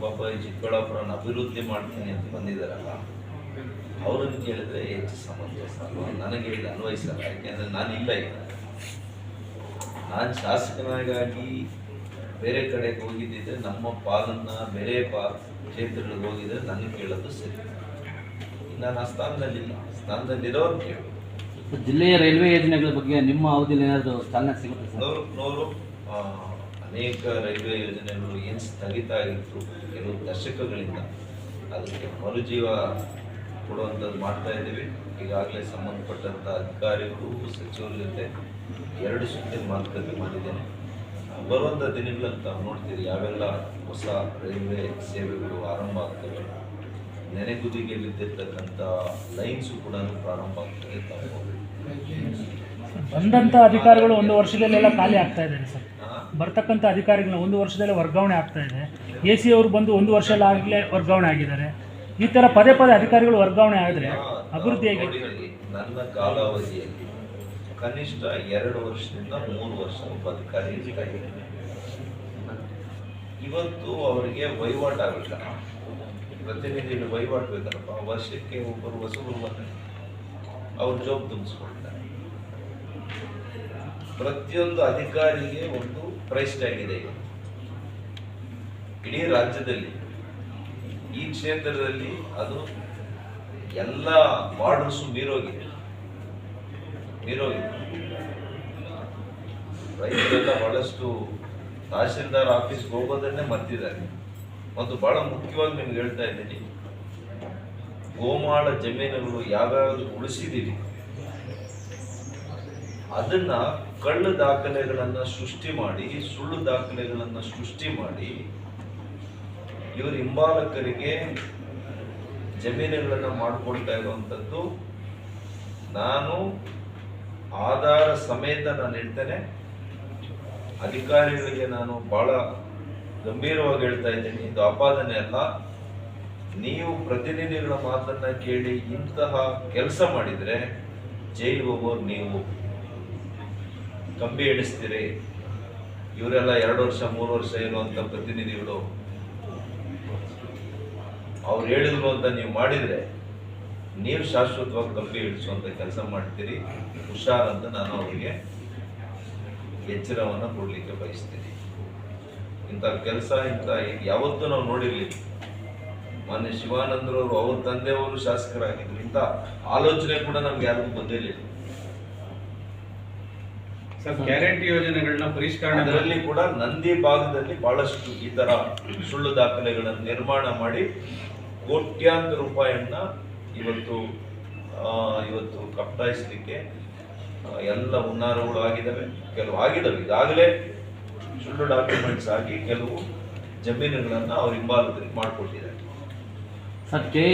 ಪಾಪ ಈ ಚಿಕ್ಕಬಳ್ಳಾಪುರನ ಅಭಿವೃದ್ಧಿ ಮಾಡ್ತೀನಿ ಅಂತ ಬಂದಿದ್ದಾರಲ್ಲ ಅವ್ರನ್ನ ಕೇಳಿದ್ರೆ ಹೆಚ್ಚು ಸಮಂಜಸ ಅಲ್ವಾ ನನಗೆ ಇದು ಅನ್ವಯಿಸಲ್ಲ ಯಾಕೆಂದ್ರೆ ನಾನು ಇಲ್ಲ ಈಗ. ನಾನು ಶಾಸಕನಾಗಿ ಬೇರೆ ಕಡೆಗೆ ಹೋಗಿದ್ದಿದ್ರೆ ನಮ್ಮ ಪಾಲನ್ನ ಬೇರೆ ಪಾ ಕ್ಷೇತ್ರಗಳಿಗೆ ಹೋಗಿದ್ರೆ ನನಗೆ ಕೇಳೋದು ಸರಿ. ನಾನು ಆ ಸ್ಥಾನದಲ್ಲಿಲ್ಲ. ಸ್ಥಾನದಲ್ಲಿರೋರು ಕೇಳು. ಜಿಲ್ಲೆಯ ರೈಲ್ವೆ ಯೋಜನೆಗಳ ಬಗ್ಗೆ ನಿಮ್ಮ ಅವಧಿಯಲ್ಲಿ ಏನಾದರೂ ಚಾಲನೆ ಸಿಗುತ್ತೆ ನೂರು ಅನೇಕ ರೈಲ್ವೆ ಯೋಜನೆಗಳು ಏನು ಸ್ಥಗಿತ ಆಗಿತ್ತು ಕೆಲವು ದಶಕಗಳಿಂದ ಅದಕ್ಕೆ ಮರುಜೀವ ಕೊಡುವಂಥದ್ದು ಮಾಡ್ತಾ ಇದ್ದೀವಿ. ಈಗಾಗಲೇ ಸಂಬಂಧಪಟ್ಟಂಥ ಅಧಿಕಾರಿಗಳು ಸಚಿವರ ಜೊತೆ ಎರಡು ಸುತ್ತಿನ ಮಾತುಕತೆ ಮಾಡಿದ್ದೇನೆ. ಬರುವಂಥ ದಿನಗಳಲ್ಲಿ ತಾವು ನೋಡ್ತೀರಿ ಯಾವೆಲ್ಲ ಹೊಸ ರೈಲ್ವೆ ಸೇವೆಗಳು ಆರಂಭ ಆಗ್ತವೆ. ನೆನೆಗುದಿಗೆ ಬಿದ್ದಿರ್ತಕ್ಕಂಥ ಲೈನ್ಸು ಕೂಡ ಪ್ರಾರಂಭ ಆಗ್ತದೆ ಬಂದಂಥ ಅಧಿಕಾರಿಗಳು ಒಂದು ವರ್ಷದಲ್ಲೆಲ್ಲ ಖಾಲಿ ಆಗ್ತಾ ಇದ್ದಾರೆ ಸರ್. ಬರ್ತಕ್ಕಂಥ ಅಧಿಕಾರಿಗಳನ್ನ ಒಂದು ವರ್ಷದಲ್ಲೇ ವರ್ಗಾವಣೆ ಆಗ್ತಾ ಇದೆ. ಎ ಸಿ ಅವರು ಬಂದು ಒಂದು ವರ್ಷ ಆಗಲೇ ವರ್ಗಾವಣೆ ಆಗಿದ್ದಾರೆ. ಈ ಥರ ಪದೇ ಪದೇ ಅಧಿಕಾರಿಗಳು ವರ್ಗಾವಣೆ ಆದರೆ ಅಭಿವೃದ್ಧಿ ಹೇಗೆ ನನ್ನ ಕಾಲಾವಧಿಯಲ್ಲಿ ಕನಿಷ್ಠ ಎರಡು ವರ್ಷದಿಂದ ಮೂರು ವರ್ಷ ಒಬ್ಬ ಅಧಿಕಾರಿ. ಇವತ್ತು ಅವರಿಗೆ ವಹಿವಾಟು ಆಗಬೇಕಲ್ಲ ಪ್ರತಿನಿಧಿಗಳು ವಹಿವಾಟು ಬೇಕಲ್ಲಪ್ಪ? ವರ್ಷಕ್ಕೆ ಒಬ್ಬರು ಹೊಸಬರು ಬಂದರೆ ಅವ್ರ ಜಾಬ್ ತುಂಬಿಸ್ಕೊಳ್ತಾರೆ. ಪ್ರತಿಯೊಂದು ಅಧಿಕಾರಿಗೆ ಒಂದು ಪ್ರೈಸ್ ಟ್ಯಾಗ್ ಇದೆ ಇಡೀ ರಾಜ್ಯದಲ್ಲಿ, ಈ ಕ್ಷೇತ್ರದಲ್ಲಿ ಅದು ಎಲ್ಲ ಬಾರ್ಡರ್ಸು ಮೀರೋಗಿದೆ ಮೀರೋಗಿದೆ ರೈತರೆಲ್ಲ ಬಹಳಷ್ಟು ತಹಶೀಲ್ದಾರ್ ಆಫೀಸ್ಗೆ ಹೋಗೋದನ್ನೇ ಮರ್ತಿದ್ದಾರೆ. ಮತ್ತು ಬಹಳ ಮುಖ್ಯವಾಗಿ ನಿಮ್ಗೆ ಹೇಳ್ತಾ ಇದ್ದೀನಿ. ಗೋಮಾಳ ಜಮೀನುಗಳು ಯಾವ್ಯಾವ್ದು ಉಳಿಸಿದೀವಿ. ಅದನ್ನ ಕಳ್ಳು ದಾಖಲೆಗಳನ್ನ ಸೃಷ್ಟಿ ಮಾಡಿ, ಸುಳ್ಳು ದಾಖಲೆಗಳನ್ನ ಸೃಷ್ಟಿ ಮಾಡಿ, ಇವರು ಹಿಂಬಾಲಕರಿಗೆ ಜಮೀನುಗಳನ್ನು ಮಾಡಿಕೊಡ್ತಾ ಇರುವಂಥದ್ದು. ನಾನು ಆಧಾರ ಸಮೇತ ನಾನು ಹೇಳ್ತೇನೆ. ಅಧಿಕಾರಿಗಳಿಗೆ ನಾನು ಬಹಳ ಗಂಭೀರವಾಗಿ ಹೇಳ್ತಾ ಇದ್ದೀನಿ. ಇದು ಆಪಾದನೆ ಅಲ್ಲ. ನೀವು ಪ್ರತಿನಿಧಿಗಳ ಮಾತನ್ನ ಕೇಳಿ ಇಂತಹ ಕೆಲಸ ಮಾಡಿದ್ರೆ ಜೈಲ್ ಹೋಗೋರು ನೀವು. ಕಂಬಿ ಹಿಡಿಸ್ತೀರಿ. ಇವರೆಲ್ಲ ಎರಡು ವರ್ಷ, ಮೂರು ವರ್ಷ ಇರುವಂಥ ಪ್ರತಿನಿಧಿಗಳು ಅವ್ರು ಹೇಳಿದ್ರು ಅಂತ ನೀವು ಮಾಡಿದರೆ ನೀವು ಶಾಶ್ವತವಾಗಿ ಕಂಬಿ ಹಿಡಿಸುವಂಥ ಕೆಲಸ ಮಾಡ್ತೀರಿ. ಹುಷಾರ್ ಅಂತ ನಾನು ಅವರಿಗೆ ಎಚ್ಚರವನ್ನು ಕೊಡಲಿಕ್ಕೆ ಬಯಸ್ತೀನಿ. ಇಂಥ ಕೆಲಸ, ಇಂಥ ಯಾವತ್ತೂ ನಾವು ನೋಡಿರಲಿ ಮಾನ್ಯ ಶಿವಾನಂದರವರು, ಅವ್ರ ತಂದೆಯವರು ಶಾಸಕರಾಗಿದ್ದರು ಇಂಥ ಆಲೋಚನೆ ಕೂಡ ನಮ್ಗೆ ಯಾರಿಗೂ ಬಂದಿರಲಿಲ್ಲ. ಸರ್ ಗ್ಯಾರಂಟಿ ಯೋಜನೆಗಳನ್ನ ಪರಿಷ್ಕರಣೆ ಅದರಲ್ಲಿ ಕೂಡ ನಂದಿ ಭಾಗದಲ್ಲಿ ಬಹಳಷ್ಟು ಈ ತರ ಸುಳ್ಳು ದಾಖಲೆಗಳನ್ನು ನಿರ್ಮಾಣ ಮಾಡಿ ಕೋಟ್ಯಾಂತರ ರೂಪಾಯಿಯನ್ನ ಇವತ್ತು ಆ, ಇವತ್ತು ಕಪ್ತಾಯಿಸ್ಲಿಕ್ಕೆ ಎಲ್ಲ ಹುನ್ನಾರಗಳು ಆಗಿದ್ದಾವೆ ಕೆಲವು ಆಗಿದ್ದಾವೆ ಈಗಾಗಲೇ ಸುಳ್ಳು ಡಾಕ್ಯುಮೆಂಟ್ಸ್ ಆಗಿ ಕೆಲವು ಜಮೀನುಗಳನ್ನು ಅವ್ರ ಹಿಂಭಾಗದಲ್ಲಿ ಮಾಡಿಕೊಟ್ಟಿದ್ದಾರೆ. Sir K